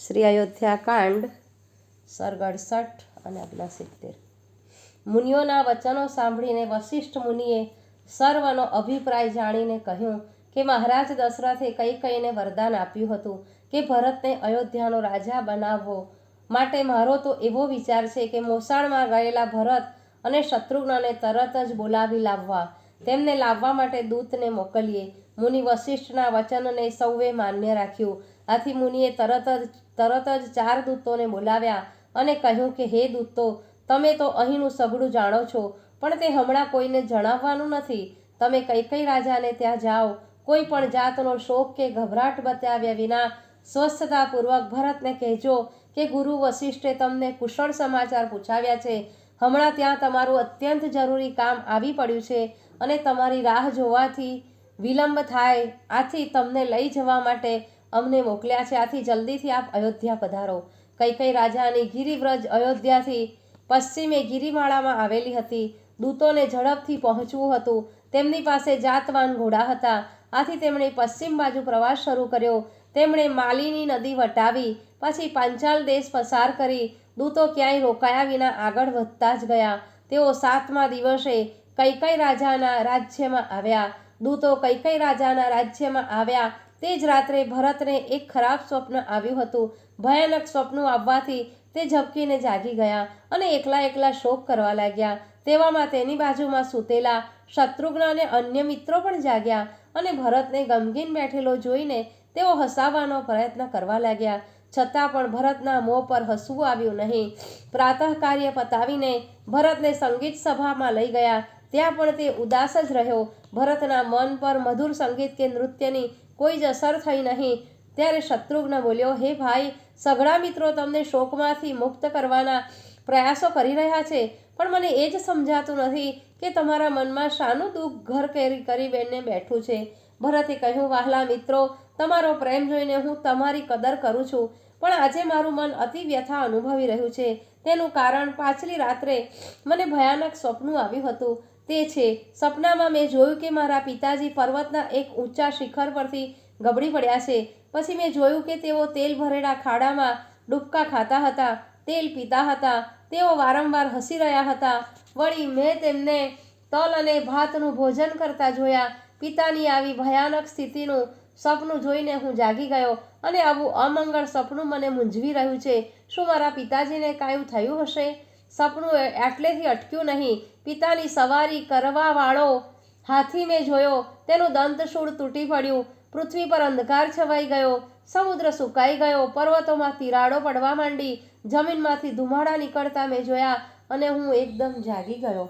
શ્રી અયોધ્યા કાંડ સર્ગ અડસઠ અને અગલા સિત્તેર. મુનિઓના વચનો સાંભળીને વશિષ્ઠ મુનિએ સર્વનો અભિપ્રાય જાણીને કહ્યું કે મહારાજ દશરથે કઈ કઈને વરદાન આપ્યું હતું કે ભરતને અયોધ્યાનો રાજા બનાવવો માટે મારો તો એવો વિચાર છે કે મોસાળમાં ગયેલા ભરત અને શત્રુઘ્નને તરત જ બોલાવી લાવવા. તેમને લાવવા માટે દૂતને મોકલીએ. મુનિ વશિષ્ઠના વચનને સૌએ માન્ય રાખ્યું. આથી મુનિએ તરત જ તરત જ ચાર દૂતોને બોલાવ્યા અને કહ્યું કે, હે દૂતો, તમે તો અહીંનું સઘળું જાણો છો, પણ તે હમણાં કોઈને જણાવવાનું નથી. તમે કઈ કઈ રાજાને ત્યાં જાઓ. કોઈ પણ જાતનો શોક કે ગભરાટ બતાવ્યા વિના સ્વસ્થતાપૂર્વક ભરતને કહેજો કે, ગુરુ વશિષ્ઠે તમને કુશળ સમાચાર પૂછાવ્યા છે. હમણાં ત્યાં તમારું અત્યંત જરૂરી કામ આવી પડ્યું છે અને તમારી રાહ જોવાથી વિલંબ થાય. આથી તમને લઈ જવા માટે અમને મોકલ્યા છે. આથી જલ્દીથી આપ અયોધ્યા પધારો. કઈ કઈ રાજાની ગિરિવ્રજ અયોધ્યાથી પશ્ચિમે ગિરિમાળામાં આવેલી હતી. દૂતોને ઝડપથી પહોંચવું હતું. તેમની પાસે જાતવાન ઘોડા હતા. આથી તેમણે પશ્ચિમ બાજુ પ્રવાસ શરૂ કર્યો. તેમણે માલિની નદી વટાવી, પછી પાંચાલ દેશ પસાર કરી. દૂતો ક્યાંય રોકાયા વિના આગળ વધતા જ ગયા. તેઓ સાતમા દિવસે કઈ કઈ રાજાના રાજ્યમાં આવ્યા. દૂતો કઈ કઈ રાજાના રાજ્યમાં આવ્યા. તે જ રાત્રે ભરતને એક ખરાબ સ્વપ્ન આવ્યું હતું. ભયાનક સ્વપ્નો આવવાથી તે ઝબકીને જાગી ગયા અને એકલા એકલા શોક કરવા લાગ્યા. તેવામાં તેની બાજુમાં સૂતેલા શત્રુઘ્ન અને અન્ય મિત્રો પણ જાગ્યા અને ભરતને ગમગીન બેઠેલો જોઈને તેઓ હસાવવાનો પ્રયત્ન કરવા લાગ્યા. છતાં પણ ભરતના મોં પર હસવું આવ્યું નહીં. પ્રાતઃ કાર્ય પતાવીને ભરતને સંગીત સભામાં લઈ ગયા. ત્યાં પણ તે ઉદાસ જ રહ્યો. ભરતના મન પર મધુર સંગીત કે નૃત્યની કોઈ જ અસર થઈ નહીં. ત્યારે શત્રુઘ્ન બોલ્યો, હે ભાઈ, સઘળા મિત્રો તમને શોકમાંથી મુક્ત કરવાના પ્રયાસો કરી રહ્યા છે, પણ મને એ જ સમજાતું નથી કે તમારા મનમાં શાનું દુઃખ ઘર કરી કરી બેને બેઠું છે. ભરતે કહ્યું, વહાલા મિત્રો, તમારો પ્રેમ જોઈને હું તમારી કદર કરું છું. પણ આજે મારું મન અતિ વ્યથા અનુભવી રહ્યું છે. તેનું કારણ પાછલી રાત્રે મને ભયાનક સ્વપ્ન આવ્યું હતું. તે છે, સપનામાં મેં જોયું કે મારા પિતાજી પર્વતના એક ઊંચા શિખર પરથી ગબડી પડ્યા છે. પછી મેં જોયું કે તેઓ તેલ ભરેલા ખાડામાં ડૂબકા ખાતા હતા, તેલ પીતા હતા, તેઓ વારંવાર હસી રહ્યા હતા. વળી મેં તેમને તલ અને ભાતનું ભોજન કરતા જોયા. પિતાની આવી ભયાનક સ્થિતિનું સપનું જોઈને હું જાગી ગયો. અને આવું અમંગળ સપનું મને મૂંઝવી રહ્યું છે. શું મારા પિતાજીને કાંઈ થયું હશે? સપનું એટલેથી અટક્યું નહીં. પિતાની સવારી કરવાવાળો હાથી મેં જોયો. તેનું દંતશૂળ તૂટી પડ્યું. પૃથ્વી પર અંધકાર છવાઈ ગયો. સમુદ્ર સુકાઈ ગયો. પર્વતોમાં તિરાડો પડવા માંડી. જમીનમાંથી ધુમાડા નીકળતા મેં જોયા અને હું એકદમ જાગી ગયો.